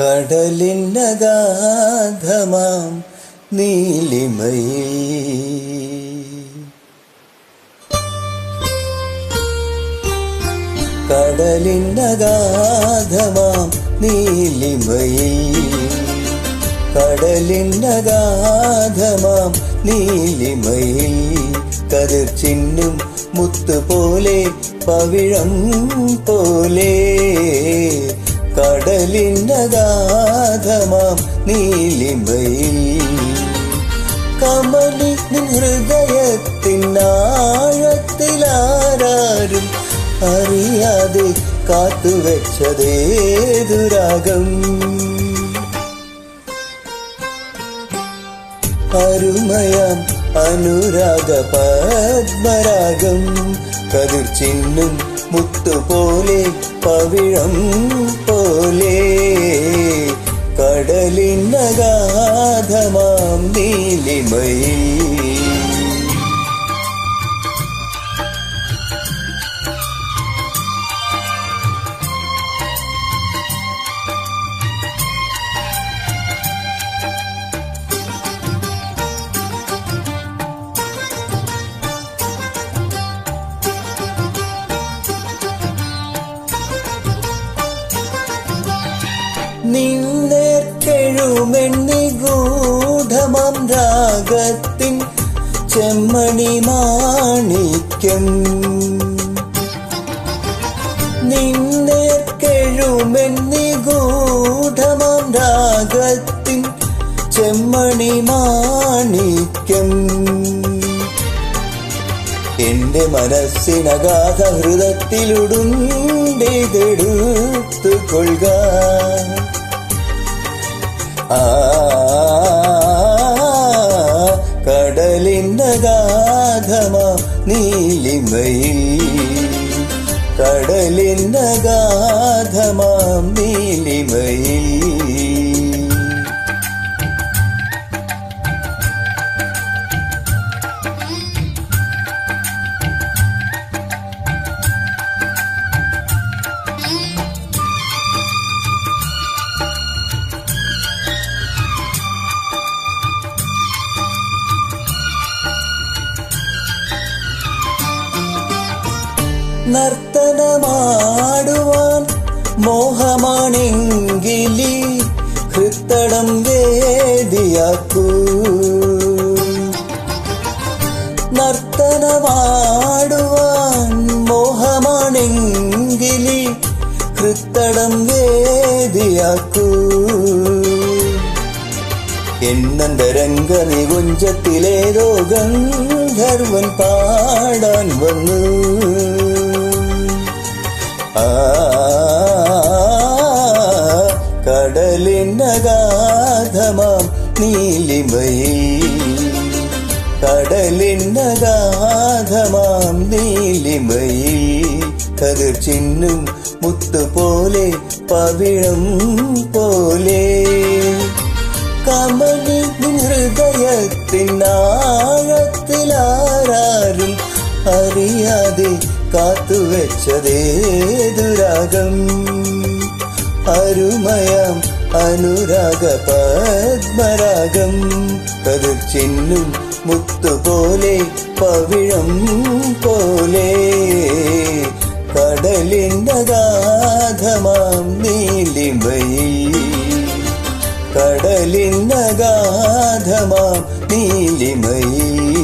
കടലിനഗാധമാം നീലിമയിൽ. കടലിനഗാധമാം നീലിമയിൽ. കടലിനഗാധമാം നീലിമയിൽ. കതിർ ചിന്നും മുത്തുപോലെ പവിഴം പോലെ. കടലിനഗാധമാം നീലിമയിൽ. കമലി ഹൃദയത്തിനാഴത്തിലാരും അറിയാതെ കാത്തുവെച്ചതേതുരാഗം. അരുമയാം അനുരാഗ പത്മരാഗം. കതിർ ചിന്നും മുത്തുപോലെ പവിഴം പോലെ. ചെമ്മണി മാണിക്യം നിന്നേർക്കെഴുമെന്നിഗൂഢമം രാഗത്തിൻ ചെമ്മണി മാണിക്കം എന്റെ മനസ്സിനഗാധ ഹൃദത്തിലുടുണ്ടെടുത്തു കൊള്ളുക ആ കടലിനഗാധമാ നീലിമയിൽ കടലിനഗാധമാം നർത്തനമാടുവാൻ മോഹമാണെങ്കിലി ഹൃത്തടം വേദിയാക്കൂ. നർത്തനമാടുവാൻ മോഹമാണെങ്കിലി ഹൃത്തടം വേദിയാക്കൂ. എന്നന്തരംഗ നികുഞ്ചത്തിലേതോ ഗന്ധർവൻ പാടാൻ വന്നു. കടലിനഗാധമാം നീലിമയിൽ. കടലിനഗാധമാം നീലിമയിൽ. കതിർ ചിന്നും മുത്തുപോലെ പവിഴം പോലെ. കമലി ഹൃദയത്തിനാഴത്തിലാരും അറിയാതെ കാത്തുവെച്ചതേതുരാഗം. അരുമയാം അനുരാഗ പത്മരാഗം കതിർ ചിന്നും മുത്തുപോലെ പവിഴം പോലെ. കടലിനഗാധമാം നീലിമയിൽ. കടലിനഗാധമാം നീലിമയിൽ.